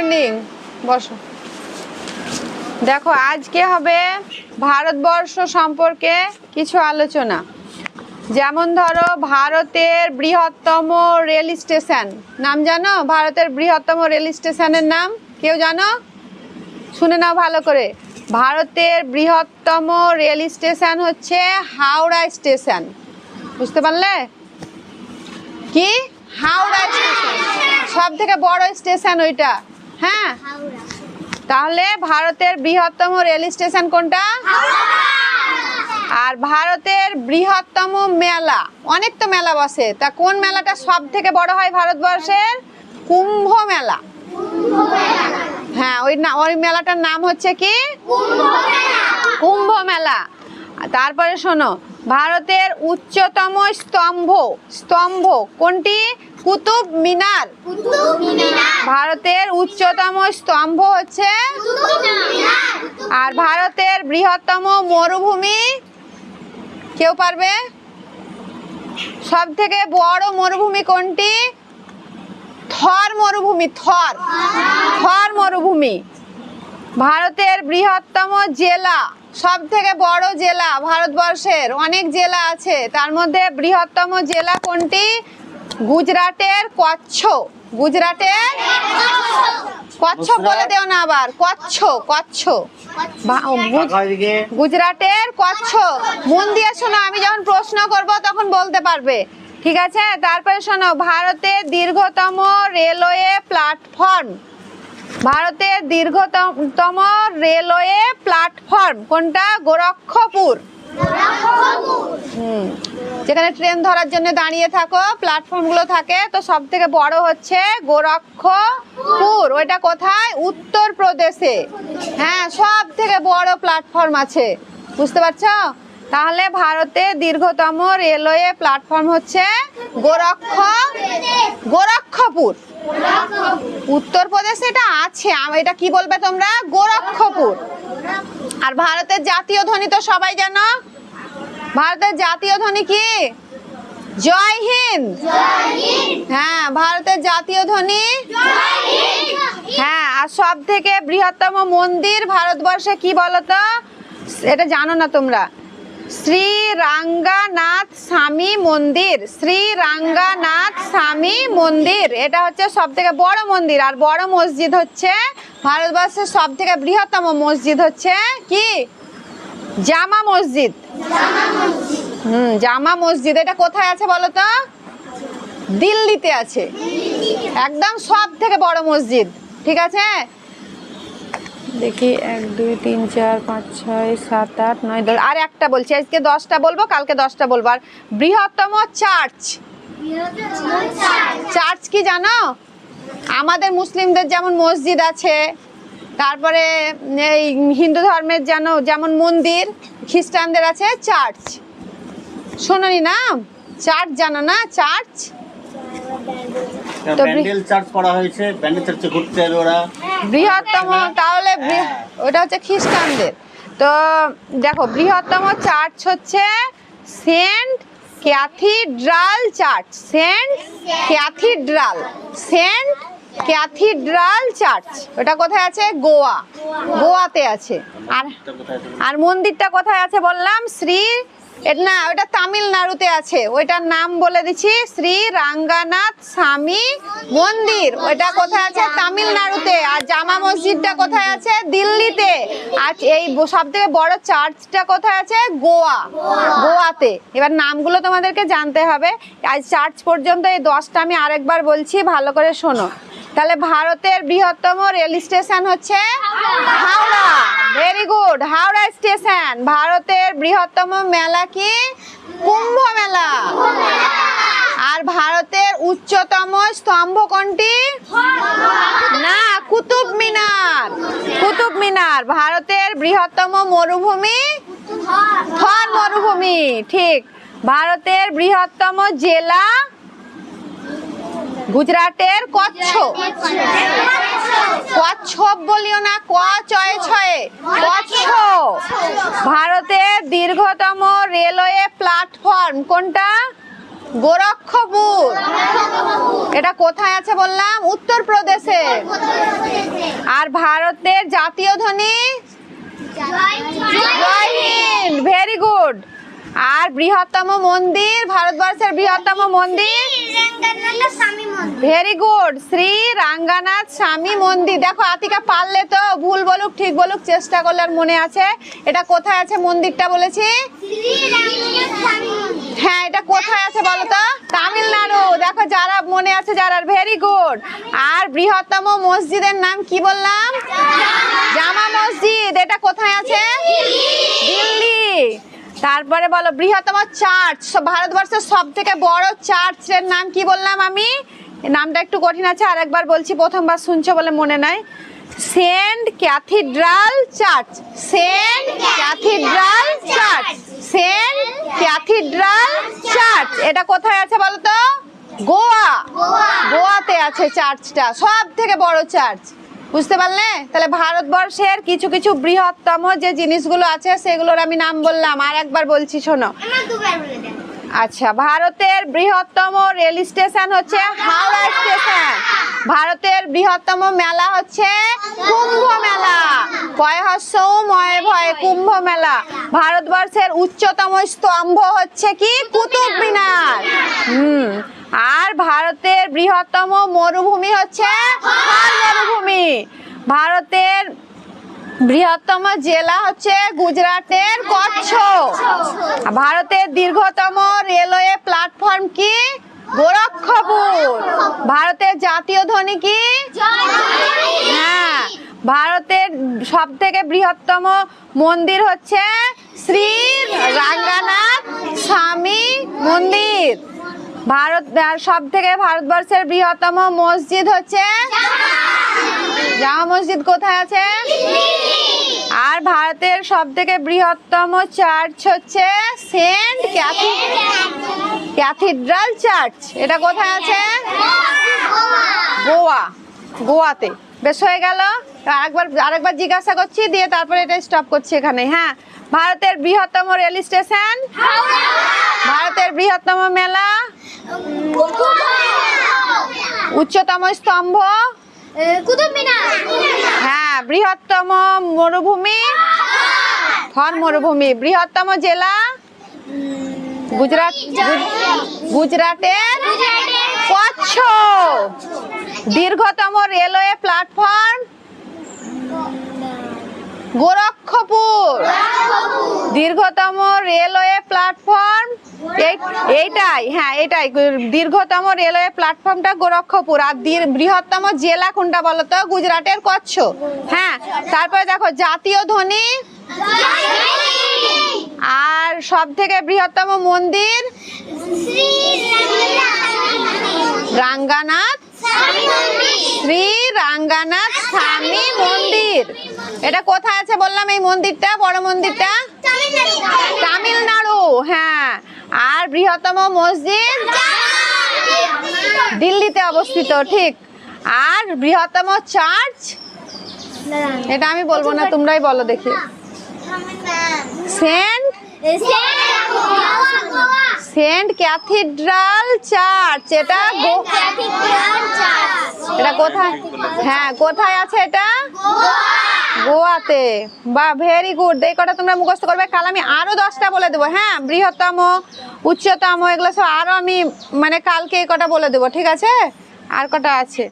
Morning বসো। দেখো, আজকে হবে ভারতবর্ষ সম্পর্কে কিছু আলোচনা। যেমন ধরো, ভারতের বৃহত্তম রেল স্টেশন। নাম জানো? ভারতের বৃহত্তম রেল স্টেশনের নাম? কেউ জানো? শুনে নাও ভালো করে। ভারতের বৃহত্তম রেল স্টেশন হচ্ছে হাওড়া স্টেশন। বুঝতে পারলে? কি? হাওড়া স্টেশন। সব থেকে বড় স্টেশন ওইটা। হ্যাঁ। তাহলে ভারতের বৃহত্তম রেল স্টেশন কোনটা? আর ভারতের বৃহত্তম মেলা, অনেক তো মেলা বসে। তা কোন মেলাটা সব থেকে বড় হয় ভারতবর্ষের? কুম্ভ মেলা। হ্যাঁ ওই না, ওই মেলাটার নাম হচ্ছে কি? কুম্ভ মেলা। তারপরে শোনো ভারতের উচ্চতম স্তম্ভ স্তম্ভ কোনটি? কুতুব মিনার। ভারতের উচ্চতম স্তম্ভ হচ্ছে? আর ভারতের বৃহত্তম মরুভূমি? কেউ পারবে? সব থেকে বড় মরুভূমি কোনটি? থর মরুভূমি থর। থর মরুভূমি। ভারতের বৃহত্তম জেলা সব থেকে বড় জেলা ভারতবর্ষের অনেক জেলা আছে। তার মধ্যে বৃহত্তম জেলা কোনটি? গুজরাটের কচ্ছ গুজরাটের কচ্ছ বলে দেও না আবার। কচ্ছ কচ্ছ গুজরাটের কচ্ছ মন দিয়ে শোনো আমি যখন প্রশ্ন করব তখন বলতে পারবে। ঠিক আছে? তারপরে শোনো ভারতের দীর্ঘতম রেলওয়ে প্ল্যাটফর্ম। ভারতের দীর্ঘতম রেলওয়ে প্ল্যাটফর্ম কোনটা? গোরক্ষপুর। যেখানে ট্রেন ধরার জন্য দাঁড়িয়ে থাকো, প্ল্যাটফর্মগুলো থাকে। তো সব থেকে বড় হচ্ছে গোরক্ষপুর। ওইটা কোথায়? উত্তর প্রদেশে হ্যাঁ সব থেকে বড় প্ল্যাটফর্ম আছে। বুঝতে পারছ? তাহলে ভারতে দীর্ঘতম রেলওয়ে প্ল্যাটফর্ম হচ্ছে গোরক্ষ গোরক্ষপুর। উত্তরপ্রদেশে এটা আছে এটা কি বলবে তোমরা? গোরক্ষপুর। আর ভারতের জাতীয় ধ্বনি তো সবাই জানো। ভারতের জাতীয় ধ্বনি কি? জয় হিন্দ। হ্যাঁ ভারতের জাতীয় ধ্বনি? হ্যাঁ আর সব থেকে বৃহত্তম মন্দির ভারতবর্ষে কি বলতো? এটা জানো না তোমরা। শ্রী রাঙ্গানাথ স্বামী মন্দির শ্রী রাঙ্গানাথ স্বামী মন্দির। এটা হচ্ছে সব থেকে বড় মন্দির। আর বড় মসজিদ হচ্ছে ভারতবর্ষের সব থেকে বৃহত্তম মসজিদ হচ্ছে কি? জামা মসজিদ। হুম, জামা মসজিদ। এটা কোথায় আছে বলো তো? দিল্লিতে আছে। একদম সব থেকে বড় মসজিদ। ঠিক আছে? দেখি এক, দুই, তিন, চার, পাঁচ, ছয়, সাত, আট, নয়, দশ। আর একটা বলছি, আজকে দশটা বলব, কালকে দশটা বলব। আর বৃহত্তম চার্চ। চার্চ কি জানো? আমাদের মুসলিমদের যেমন মসজিদ আছে, তারপরে এই হিন্দু ধর্মের যেন, যেমন মন্দির, খ্রিস্টানদের আছে চার্চ। শোনোনি না? চার্চ জানো না? চার্চ? চার্জ করা হয়েছে ঘুরতে যাবে ওরা। বৃহত্তম তাহলে বৃ- হ্যাঁ। ওটা হচ্ছে খ্রিস্টানদের। তো দেখো বৃহত্তম চার্চ হচ্ছে saint cathedral church saint cathedral saint cathedral church. ওটা কোথায় আছে? গোয়া। গোয়াতে আছে। আর? আর মন্দিরটা কোথায় আছে বললাম? শ্রী না, ওটা তামিলনাড়ুতে আছে। ওইটার নাম বলে দিচ্ছি, শ্রী রাঙ্গানাথ স্বামী মন্দির। ওইটা কোথায় আছে? তামিলনাড়ুতে। আর জামা মসজিদটা কোথায় আছে? দিল্লিতে। আর এই সব থেকে বড় চার্চটা কোথায় আছে? গোয়া। গোয়াতে। এবার নামগুলো তোমাদেরকে জানতে হবে। আজ চার্চ পর্যন্ত এই দশটা আমি আরেকবার বলছি, ভালো করে শোনো। তাহলে ভারতের বৃহত্তম রেল স্টেশন হচ্ছে Howrah. Very good Howrah station. ভারতের বৃহত্তম মেলা কি? কুম্ভ মেলা। আর ভারতের উচ্চতম স্তম্ভ কোনটি? না, কুতুব মিনার। কুতুব মিনার, ভারতের বৃহত্তম মরুভূমি? থর মরুভূমি, ঠিক। ভারতের বৃহত্তম জেলা? গুজরাটের কচ্ছ কচ্ছপ বলিও না, ক ছয়ে ছয়ে। কচ্ছ ভারতের দীর্ঘতম রেলওয়ে প্ল্যাটফর্ম কোনটা? গোরক্ষপুর। এটা কোথায় আছে বললাম? উত্তরপ্রদেশে। আর ভারতের জাতীয় ধ্বনি জয় হিন্দ ভেরি গুড আর বৃহত্তম মন্দির, ভারতবর্ষের বৃহত্তম মন্দির? ভেরি গুড শ্রী রাঙ্গানাথ স্বামী মন্দির। দেখো, আতিকা পারলে তো ভুল বলুক, ঠিক বলুক, চেষ্টা করলে আর মনে আছে। এটা কোথায় আছে মন্দিরটা বলেছি? হ্যাঁ এটা কোথায় আছে বলো তো? তামিলনাড়ু। দেখো, যারা মনে আছে যারা ভেরি গুড আর বৃহত্তম মসজিদের নাম কি বললাম? জামা মসজিদ। এটা কোথায় আছে? দিল্লি। তারপরে বলো বৃহত্তম চার্চ ভারতবর্ষের সব থেকে বড় চার্চের নাম কি বললাম আমি? নামটা একটু কঠিন আছে আরেকবার বলছি প্রথমবার শুনছো বলে মনে নাই। Saint cathedral church saint cathedral church saint cathedral church. এটা কোথায় আছে বলো তো? গোয়া। গোয়াতে আছে চার্চটা সব থেকে বড় চার্চ বুঝতে পারলে? তাহলে ভারতবর্ষের কিছু কিছু বৃহত্তম যে জিনিসগুলো আছে, সেগুলোর আমি নাম বললাম। আর একবার বলছি, শোনো। আচ্ছা ভারতের বৃহত্তম রেল স্টেশন হচ্ছে হাওড়া স্টেশন। ভারতের বৃহত্তম মেলা হচ্ছে কুম্ভ মেলা কুম্ভ মেলা ভারতবর্ষের উচ্চতম স্তম্ভ হচ্ছে কি? কুতুব মিনার হুম। আর ভারতের বৃহত্তম মরুভূমি হচ্ছে থর মরুভূমি। ভারতের বৃহত্তম জেলা হচ্ছে গুজরাটের কচ্ছ ভারতের দীর্ঘতম রেলওয়ে প্ল্যাটফর্ম কি? গোরক্ষপুর। ভারতের জাতীয় ধ্বনি কি? হ্যাঁ ভারতের সব থেকে বৃহত্তম মন্দির হচ্ছে শ্রী রাঙ্গানাথ স্বামী মন্দির। ভারত সব থেকে ভারতবর্ষের বৃহত্তম মসজিদ হচ্ছে? জামা মসজিদ কোথায় আছে? আর ভারতের সব থেকে বৃহত্তম চার্চ হচ্ছে সেন্ট ক্যাথিড্রাল চার্চ এটা কোথায় আছে? গোয়া। গোয়াতে। বেশ, হয়ে গেল। আরেকবার আরেকবার জিজ্ঞাসা করছি, দিয়ে তারপরে এটা স্টপ করছি এখানে। হ্যাঁ ভারতের বৃহত্তম রেল স্টেশন? ভারতের বৃহত্তম মেলা? উচ্চতম স্তম্ভ? হ্যাঁ বৃহত্তম মরুভূমি? থর মরুভূমি। বৃহত্তম জেলা? গুজরাট গুজরাটের কচ্ছ। দীর্ঘতম রেলওয়ে প্ল্যাটফর্ম? গোরক্ষপুর। দীর্ঘতম রেলওয়ে প্ল্যাটফর্ম। এই- এইটাই হ্যাঁ এটাই, দীর্ঘতম রেলওয়ে প্ল্যাটফর্মটা গোরক্ষপুর। আর বৃহত্তম জেলা কোনটা বলতো গুজরাটের কচ্ছ। হ্যাঁ তারপরে দেখো, জাতীয় ধ্বনি। আর সব থেকে বৃহত্তম মন্দির? রাঙ্গানাথ। শ্রী রাঙ্গানাথ স্বামী মন্দির। এটা কোথায় আছে বললাম এই মন্দিরটা, বড় মন্দিরটা? তামিলনাড়ু। হ্যাঁ। আর বৃহত্তম মসজিদ? দিল্লিতে অবস্থিত, ঠিক। আর বৃহত্তম চার্চ? এটা আমি বলব না, তোমরাই বলো দেখি। সেন্ট সেন্ট ক্যাথিড্রাল চার্চ এটা এটা কোথায়? হ্যাঁ কোথায় আছে এটা? গোয়াতে। বা ভেরি গুড এই কটা তোমরা মুখস্থ করবে। কাল আমি আরও দশটা বলে দেবো। হ্যাঁ বৃহত্তম উচ্চতম এগুলো সব আরও আমি মানে কালকে এই কটা বলে দেবো ঠিক আছে? আর কটা আছে?